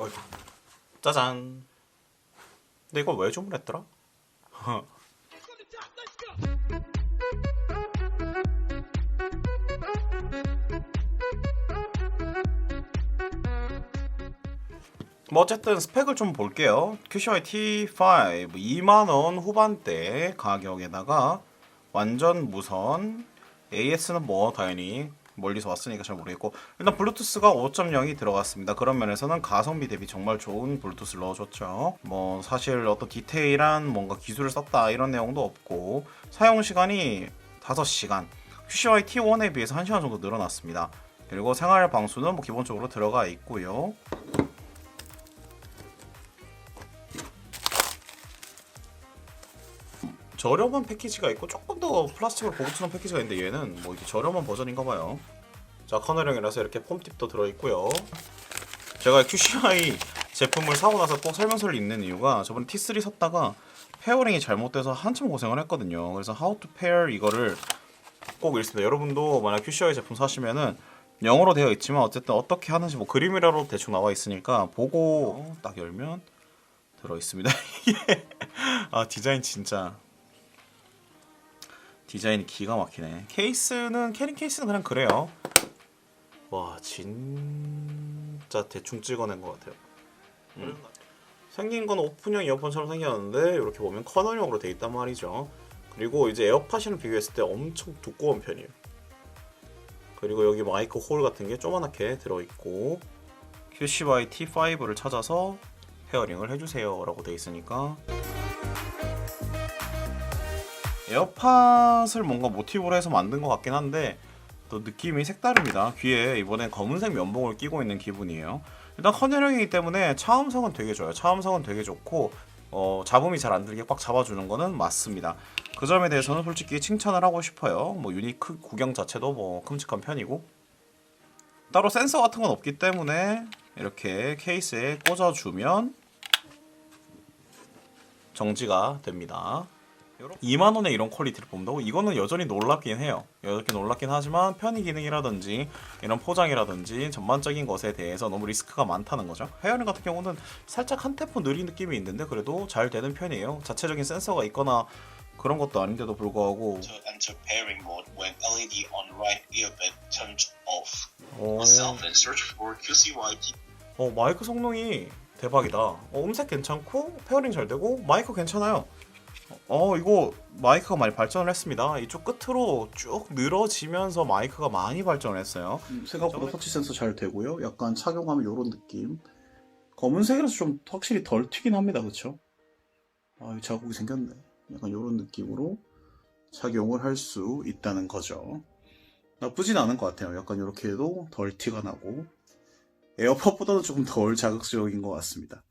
어이구. 짜잔. 근데 이걸 왜 주문했더라? 뭐 어쨌든 스펙을 좀 볼게요. QCY T5 2만원 후반대 가격에다가 완전 무선 AS는 뭐 당연히 멀리서 왔으니까 잘 모르겠고 일단 블루투스가 5.0이 들어갔습니다. 그런 면에서는 가성비 대비 정말 좋은 블루투스를 넣어줬죠. 뭐 사실 어떤 디테일한 뭔가 기술을 썼다 이런 내용도 없고 사용 시간이 5시간 QCY T1에 비해서 1시간 정도 늘어났습니다. 그리고 생활 방수는 뭐 기본적으로 들어가 있고요. 저렴한 패키지가 있고 조금 더 플라스틱으로 고급스러운 패키지가 있는데 얘는 뭐 이게 저렴한 버전인가 봐요. 자 커널형이라서 이렇게 폼팁도 들어있고요. 제가 QCI 제품을 사고 나서 꼭 설명서를 읽는 이유가 저번에 T3 샀다가 페어링이 잘못돼서 한참 고생을 했거든요. 그래서 How to Pair 이거를 꼭 읽습니다. 여러분도 만약 QCI 제품 사시면은 영어로 되어 있지만 어쨌든 어떻게 하는지 뭐 그림이라도 대충 나와 있으니까 보고 딱 열면 들어 있습니다. 아 디자인 진짜 디자인이 기가 막히네. 케이스는 캐링 케이스는 그냥 그래요. 와 진짜 대충 찍어낸 것 같아요. 음. 생긴 건 오픈형 이어폰처럼 생겼는데 이렇게 보면 커널형으로 돼 있단 말이죠. 그리고 이제 에어팟이랑 비교했을 때 엄청 두꺼운 편이에요. 그리고 여기 마이크 홀 같은 게 조그맣게 들어있고 QCY T5를 찾아서 페어링을 해주세요 라고 돼 있으니까 에어팟을 뭔가 모티브로 해서 만든 것 같긴 한데 또 느낌이 색다릅니다. 귀에 이번엔 검은색 면봉을 끼고 있는 기분이에요. 일단 커널형이기 때문에 차음성은 되게 좋아요. 차음성은 되게 좋고 어, 잡음이 잘 안 들게 꽉 잡아주는 거는 맞습니다. 그 점에 대해서는 솔직히 칭찬을 하고 싶어요. 뭐 유닛 크 구경 자체도 뭐 큼직한 편이고 따로 센서 같은 건 없기 때문에 이렇게 케이스에 꽂아주면 정지가 됩니다. 2만 원에 이런 퀄리티를 본다고 이거는 여전히 놀랍긴 해요. 여전히 놀랍긴 하지만 편의 기능이라든지 이런 포장이라든지 전반적인 것에 대해서 너무 리스크가 많다는 거죠. 헤어링 같은 경우는 살짝 한 템포 느린 느낌이 있는데 그래도 잘 되는 편이에요. 자체적인 센서가 있거나 그런 것도 아닌데도 불구하고 to enter pairing mode when LED on right earbud turns off. 어, Myself and search for QCYT 어, 마이크 성능이 대박이다. 어, 음색 괜찮고 페어링 잘 되고 마이크 괜찮아요. 어 이거 마이크가 많이 발전을 했습니다. 이쪽 끝으로 쭉 늘어지면서 마이크가 많이 발전을 했어요. 생각보다 터치 센서 잘 되고요. 약간 착용하면 이런 느낌. 검은색이라서 좀 확실히 덜 튀긴 합니다. 그렇죠? 아, 이 자국이 생겼네. 약간 이런 느낌으로 착용을 할 수 있다는 거죠. 나쁘진 않은 것 같아요. 약간 이렇게 해도 덜 티가 나고 에어팟보다도 조금 덜 자극적인 것 같습니다.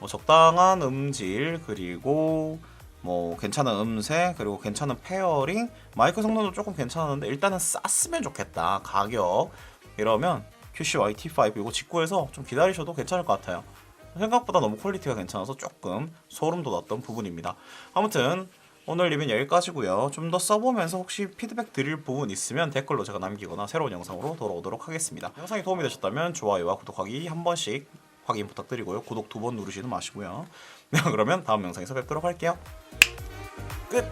뭐 적당한 음질 그리고 뭐 괜찮은 음색 그리고 괜찮은 페어링 마이크 성능도 조금 괜찮았는데 일단은 쌌으면 좋겠다 가격. 이러면 QCY T5 이거 직구해서 좀 기다리셔도 괜찮을 것 같아요. 생각보다 너무 퀄리티가 괜찮아서 조금 소름 돋았던 부분입니다. 아무튼 오늘 리뷰는 여기까지고요. 좀 더 써보면서 혹시 피드백 드릴 부분 있으면 댓글로 제가 남기거나 새로운 영상으로 돌아오도록 하겠습니다. 영상이 도움이 되셨다면 좋아요와 구독하기 한 번씩 확인 부탁드리고요. 구독 두 번 누르시는 마시고요. 네, 그러면 다음 영상에서 뵙도록 할게요. 끝!